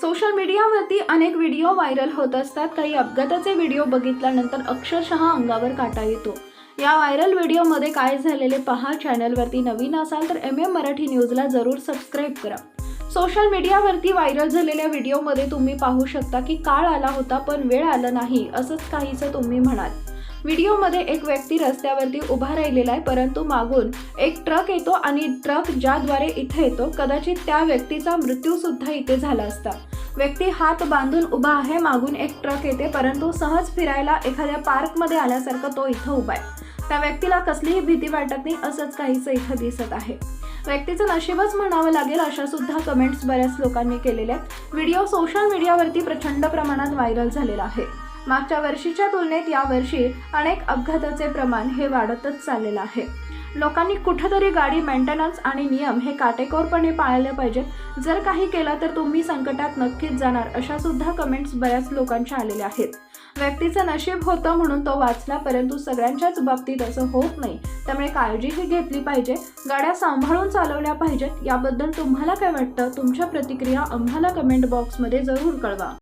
Social मीडियावरती अनेक video viral होत असतात. काही अपघाताचे व्हिडिओ बघितल्यानंतर अक्षरशः अंगावर काटा येतो. या व्हायरल व्हिडिओमध्ये काय झालेले पहा. चॅनलवरती नवीन असाल तर एम एम मराठी न्यूजला जरूर सबस्क्राईब करा. सोशल मीडियावरती व्हायरल झालेल्या व्हिडिओमध्ये तुम्ही पाहू शकता की काळ आला होता पण वेळ आला नाही असंच काहीचं तुम्ही म्हणाल. व्हिडिओमध्ये एक व्यक्ती रस्त्यावरती उभा राहिलेला आहे परंतु मागून एक ट्रक येतो आणि ट्रक ज्याद्वारे इथे येतो कदाचित त्या व्यक्तीचा मृत्यूसुद्धा इथे झाला असता. व्यक्ती हात बांधून उभा आहे मागून एक ट्रक येते परंतु सहज फिरायला एखाद्या पार्कमध्ये आल्यासारखं तो इथं उभा आहे. त्या व्यक्तीला कसलीही भीती वाटत नाही असंच काहीच इथं दिसत आहे. व्यक्तीचं नशीबच म्हणावं लागेल अशा सुद्धा कमेंट्स बऱ्याच लोकांनी केलेल्या आहेत. व्हिडिओ सोशल मीडियावरती प्रचंड प्रमाणात व्हायरल झालेला आहे. मागच्या वर्षीच्या तुलनेत यावर्षी अनेक अपघाताचे प्रमाण हे वाढतच चाललेलं आहे. लोकांनी कुठंतरी गाडी मेंटेनन्स आणि नियम हे काटेकोरपणे पाळले पाहिजेत. जर काही केलं तर तुम्ही संकटात नक्कीच जाणार अशा सुद्धा कमेंट्स बऱ्याच लोकांच्या आलेल्या आहेत. व्यक्तीचं नशीब होतं म्हणून तो वाचला परंतु सगळ्यांच्याच बाबतीत असं होत नाही. त्यामुळे काळजीही घेतली पाहिजे. गाड्या सांभाळून चालवल्या पाहिजेत. याबद्दल तुम्हाला काय वाटतं? तुमच्या प्रतिक्रिया आम्हाला कमेंट बॉक्समध्ये जरूर कळवा.